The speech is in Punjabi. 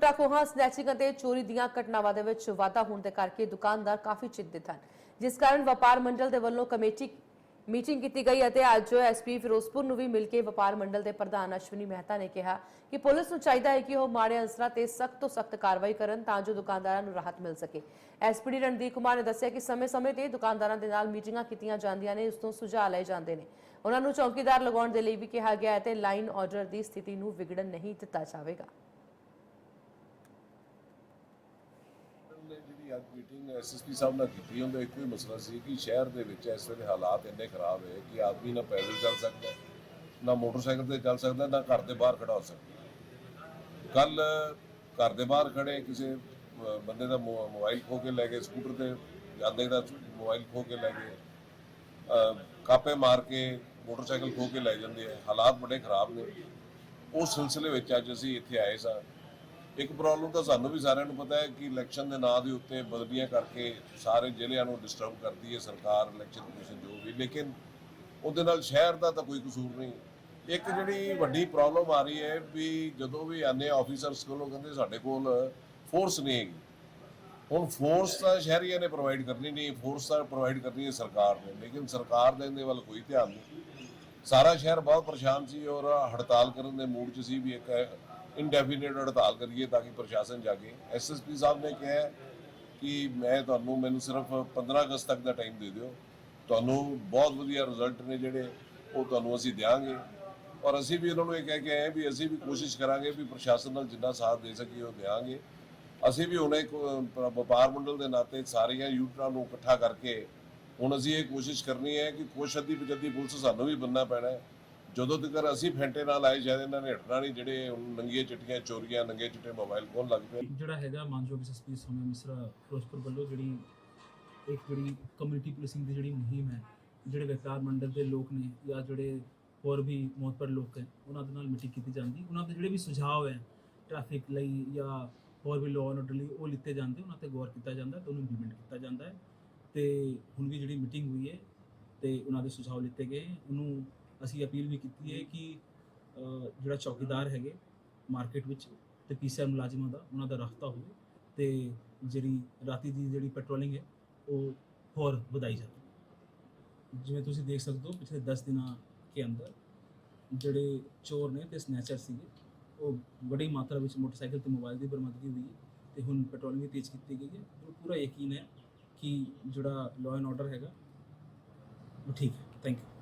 ਲੁੱਟਾਂ ਸਨੈਚਿੰਗ ਅਤੇ ਚੋਰੀ ਦੀਆਂ ਘਟਨਾਵਾਂ ਦੇ ਵਿੱਚ ਵਾਧਾ ਹੋਣ ਦੇ ਕਰਕੇ ਦੁਕਾਨਦਾਰ ਕਾਫੀ ਚਿੰਤਿਤ ਹਨ। ਜਿਸ ਕਾਰਨ ਵਪਾਰ ਮੰਡਲ ਦੇ ਵੱਲੋਂ ਕਮੇਟੀ ਮੀਟਿੰਗ ਕੀਤੀ ਗਈ ਅਤੇ ਅੱਜ ਐਸਪੀ ਫਿਰੋਜ਼ਪੁਰ ਨੂੰ ਵੀ ਮਿਲ ਕੇ ਵਪਾਰ ਮੰਡਲ ਦੇ ਪ੍ਰਧਾਨ ਅਸ਼ਵਨੀ ਮਹਿਤਾ ਨੇ ਕਿਹਾ ਕਿ ਪੁਲਿਸ ਨੂੰ ਚਾਹੀਦਾ ਹੈ ਕਿ ਉਹ ਮਾੜੇ ਅਨਸਰਾਂ ਤੇ ਸਖਤ ਤੋਂ ਸਖਤ ਕਾਰਵਾਈ ਕਰਨ ਤਾਂ ਜੋ ਦੁਕਾਨਦਾਰਾਂ ਨੂੰ ਰਾਹਤ ਮਿਲ ਸਕੇ। ਐਸਪੀਡੀ ਰਣਦੀਪ ਕੁਮਾਰ ਨੇ ਦੱਸਿਆ ਕਿ ਸਮੇਂ-ਸਮੇਂ ਤੇ ਦੁਕਾਨਦਾਰਾਂ ਦੇ ਨਾਲ ਮੀਟਿੰਗਾਂ ਕੀਤੀਆਂ ਜਾਂਦੀਆਂ ਨੇ, ਉਸ ਤੋਂ ਸੁਝਾਅ ਲਏ ਜਾਂਦੇ ਨੇ। ਉਹਨਾਂ ਨੂੰ ਚੌਕੀਦਾਰ ਲਗਾਉਣ ਦੇ ਲਈ ਵੀ ਕਿਹਾ ਗਿਆ ਹੈ ਤੇ ਲਾਈਨ ਆਰਡਰ ਦੀ ਸਥਿਤੀ ਨੂੰ ਵਿਗੜਨ ਨਹੀਂ ਦਿੱਤਾ ਜਾਵੇਗਾ। ਨੇ ਜਿਹੜੀ ਅੱਜ ਮੀਟਿੰਗ ਐਸਐਸਪੀ ਸਾਹਿਬ ਨਾਲ ਕੀਤੀ ਉਹਦਾ ਇੱਕੋ ਹੀ ਮਸਲਾ ਸੀ ਕਿ ਸ਼ਹਿਰ ਦੇ ਵਿੱਚ ਇਸ ਵੇਲੇ ਹਾਲਾਤ ਇੰਨੇ ਖਰਾਬ ਹੈ ਕਿ ਆਦਮੀ ਨਾ ਪੈਦਲ ਚੱਲ ਸਕਦਾ ਨਾ ਮੋਟਰਸਾਈਕਲ ਤੇ ਚੱਲ ਸਕਦਾ ਨਾ ਘਰ ਦੇ ਬਾਹਰ ਖੜਾ ਹੋ ਸਕਦਾ ਕੱਲ ਘਰ ਦੇ ਬਾਹਰ ਖੜੇ ਕਿਸੇ ਬੰਦੇ ਦਾ ਮੋ- ਮੋਬਾਈਲ ਖੋ ਕੇ ਲੈ ਗਏ ਸਕੂਟਰ ਤੇ ਜਾਂਦੇ ਦਾ ਮੋਬਾਈਲ ਖੋ ਕੇ ਲੈ ਗਏ ਅਹ, ਕਾਪੇ ਮਾਰ ਕੇ ਮੋਟਰਸਾਈਕਲ ਖੋ ਕੇ ਲੈ ਜਾਂਦੇ ਆ ਹਾਲਾਤ ਬੜੇ ਖਰਾਬ ਨੇ। ਉਸ ਸਿਲਸਿਲੇ ਵਿੱਚ ਅੱਜ ਅਸੀਂ ਇੱਥੇ ਆਏ ਸਾਂ। ਇੱਕ ਪ੍ਰੋਬਲਮ ਤਾਂ ਸਾਨੂੰ ਵੀ ਸਾਰਿਆਂ ਨੂੰ ਪਤਾ ਹੈ ਕਿ ਇਲੈਕਸ਼ਨ ਦੇ ਨਾਂ ਦੇ ਉੱਤੇ ਬਦਲੀਆਂ ਕਰਕੇ ਸਾਰੇ ਜ਼ਿਲ੍ਹਿਆਂ ਨੂੰ ਡਿਸਟਰਬ ਕਰਦੀ ਹੈ ਸਰਕਾਰ ਇਲੈਕਸ਼ਨ ਕਮਿਸ਼ਨ ਜੋ ਵੀ। ਲੇਕਿਨ ਉਹਦੇ ਨਾਲ ਸ਼ਹਿਰ ਦਾ ਤਾਂ ਕੋਈ ਕਸੂਰ ਨਹੀਂ। ਇੱਕ ਜਿਹੜੀ ਵੱਡੀ ਪ੍ਰੋਬਲਮ ਆ ਰਹੀ ਹੈ ਵੀ ਜਦੋਂ ਵੀ ਆਨੇ ਆਫੀਸਰਸ ਕੋਲੋਂ ਕਹਿੰਦੇ ਸਾਡੇ ਕੋਲ ਫੋਰਸ ਨਹੀਂ ਹੈਗੀ। ਹੁਣ ਫੋਰਸ ਤਾਂ ਸ਼ਹਿਰੀਆਂ ਨੇ ਪ੍ਰੋਵਾਈਡ ਕਰਨੀ ਨਹੀਂ ਫੋਰਸ ਤਾਂ ਪ੍ਰੋਵਾਈਡ ਕਰਨੀ ਹੈ ਸਰਕਾਰ ਨੇ। ਲੇਕਿਨ ਸਰਕਾਰ ਦਾ ਇਹਦੇ ਵੱਲ ਕੋਈ ਧਿਆਨ ਨਹੀਂ। ਸਾਰਾ ਸ਼ਹਿਰ ਬਹੁਤ ਪਰੇਸ਼ਾਨ ਸੀ ਔਰ ਹੜਤਾਲ ਕਰਨ ਦੇ ਮੂਡ 'ਚ ਸੀ ਵੀ ਇੱਕ ਇਨਡੈਫੀਨਿਟ ਹੜਤਾਲ ਕਰੀਏ ਤਾਂ ਕਿ ਪ੍ਰਸ਼ਾਸਨ ਜਾਗੇ। ਐਸਐਸਪੀ ਸਾਹਿਬ ਨੇ ਕਿਹਾ ਕਿ ਮੈਂ ਤੁਹਾਨੂੰ ਮੈਨੂੰ ਸਿਰਫ 15 ਅਗਸਤ ਤੱਕ ਦਾ ਟਾਈਮ ਦੇ ਦਿਓ। ਤੁਹਾਨੂੰ ਬਹੁਤ ਵਧੀਆ ਰਿਜ਼ਲਟ ਨੇ ਜਿਹੜੇ, ਉਹ ਤੁਹਾਨੂੰ ਅਸੀਂ ਦਿਆਂਗੇ। ਔਰ ਅਸੀਂ ਵੀ ਉਹਨਾਂ ਨੂੰ ਇਹ ਕਹਿ ਕੇ ਆਏ ਵੀ ਅਸੀਂ ਵੀ ਕੋਸ਼ਿਸ਼ ਕਰਾਂਗੇ ਵੀ ਪ੍ਰਸ਼ਾਸਨ ਨਾਲ ਜਿੰਨਾ ਸਾਥ ਦੇ ਸਕੀਏ, ਉਹ ਦਿਆਂਗੇ। ਅਸੀਂ ਵੀ ਹੁਣ ਇੱਕ ਵਪਾਰ ਮੰਡਲ ਦੇ ਨਾਤੇ ਸਾਰੀਆਂ ਯੂਟਰਾਂ ਨੂੰ ਇਕੱਠਾ ਕਰਕੇ ਹੁਣ ਅਸੀਂ ਇਹ ਕੋਸ਼ਿਸ਼ ਕਰਨੀ ਹੈ ਕਿ ਕੁਛ ਅੱਧੀ ਪਚੱਧੀ ਪੁਲਿਸ ਸਾਨੂੰ ਵੀ ਬੰਨਣਾ ਪੈਣਾ ਹੈ। ਜਦੋਂ ਤੱਕ ਅਸੀਂ ਫੈਂਟੇ ਨਾਲ ਆਏ, ਸ਼ਾਇਦ ਇਹਨਾਂ ਨੇ ਹਟਣਾ ਨਹੀਂ, ਜਿਹੜੇ ਨੰਗੀਆਂ ਚਿੱਟੀਆਂ ਚੋਰੀਆਂ, ਨੰਗੇ ਚਿੱਟੇ ਮੋਬਾਈਲ ਕੋਲ ਲੱਗ ਪਏ। ਜਿਹੜਾ ਹੈਗਾ ਮਾਨਯੋਗ ਐਸਐਸਪੀ ਸਮੇਂ ਮਿਸਰਾ ਫਿਰੋਜ਼ਪੁਰ ਵੱਲੋਂ ਜਿਹੜੀ ਇੱਕ ਜਿਹੜੀ ਕਮਿਊਨਿਟੀ ਪੁਲਿਸਿੰਗ ਦੀ ਜਿਹੜੀ ਮੁਹਿੰਮ ਹੈ, ਜਿਹੜੇ ਵਪਾਰ ਮੰਡਲ ਦੇ ਲੋਕ ਨੇ ਜਾਂ ਜਿਹੜੇ ਹੋਰ ਵੀ ਮੋਤਬਰ ਲੋਕ ਹੈ, ਉਹਨਾਂ ਦੇ ਨਾਲ ਮੀਟਿੰਗ ਕੀਤੀ ਜਾਂਦੀ। ਉਹਨਾਂ ਦੇ ਜਿਹੜੇ ਵੀ ਸੁਝਾਅ ਹੈ ਟ੍ਰੈਫਿਕ ਲਈ ਜਾਂ ਹੋਰ ਵੀ ਲਾਅ ਐਂਡ ਆਰਡਰ ਲਈ, ਉਹ ਲਿੱਤੇ ਜਾਂਦੇ, ਉਹਨਾਂ ਤੇ ਗੌਰ ਕੀਤਾ ਜਾਂਦਾ, ਤੇ ਉਹਨੂੰ ਇੰਪਲੀਮੈਂਟ ਕੀਤਾ ਜਾਂਦਾ ਹੈ। ਤੇ ਹੁਣ ਵੀ ਜਿਹੜੀ ਮੀਟਿੰਗ ਹੋਈ ਹੈ, ਤੇ ਉਹਨਾਂ ਦੇ ਸੁਝਾਅ ਲਿੱਤੇ ਗਏ, ਉਹਨੂੰ ਅਸੀਂ ਅਪੀਲ ਵੀ ਕੀਤੀ ਹੈ ਕਿ ਜਿਹੜਾ ਚੌਕੀਦਾਰ ਹੈਗੇ ਮਾਰਕੀਟ ਵਿੱਚ ਤੇ ਪੀਸੀਆਰ ਮੁਲਾਜ਼ਮਾਂ ਦਾ, ਉਹਨਾਂ ਦਾ ਰਾਖਤਾ ਹੋਵੇ ਤੇ ਜਿਹੜੀ ਰਾਤੀ ਦੀ ਜਿਹੜੀ ਪੈਟਰੋਲਿੰਗ ਹੈ, ਉਹ ਹੋਰ ਵਧਾਈ ਜਾਵੇ। ਜਿਵੇਂ ਤੁਸੀਂ ਦੇਖ ਸਕਦੇ ਹੋ, ਪਿਛਲੇ 10 ਦਿਨਾਂ ਕੇ ਅੰਦਰ ਜਿਹੜੇ ਚੋਰ ਨੇ ਤੇ ਸਨੈਚਰ ਸੀਗੇ, ਉਹ ਬੜੀ ਮਾਤਰਾ ਵਿੱਚ ਮੋਟਰਸਾਈਕਲ ਤੇ ਮੋਬਾਈਲ ਦੀ ਬਰਾਮਦਗੀ ਹੋਈ ਹੈ ਤੇ ਹੁਣ ਪੈਟਰੋਲਿੰਗ ਵੀ ਤੇਜ਼ ਕੀਤੀ ਗਈ ਹੈ। ਉਹ ਪੂਰਾ ਯਕੀਨ ਹੈ ਕਿ ਜਿਹੜਾ ਲਾਅ ਐਂਡ ਆਰਡਰ ਹੈਗਾ, ਉਹ ਠੀਕ ਹੈ। Thank you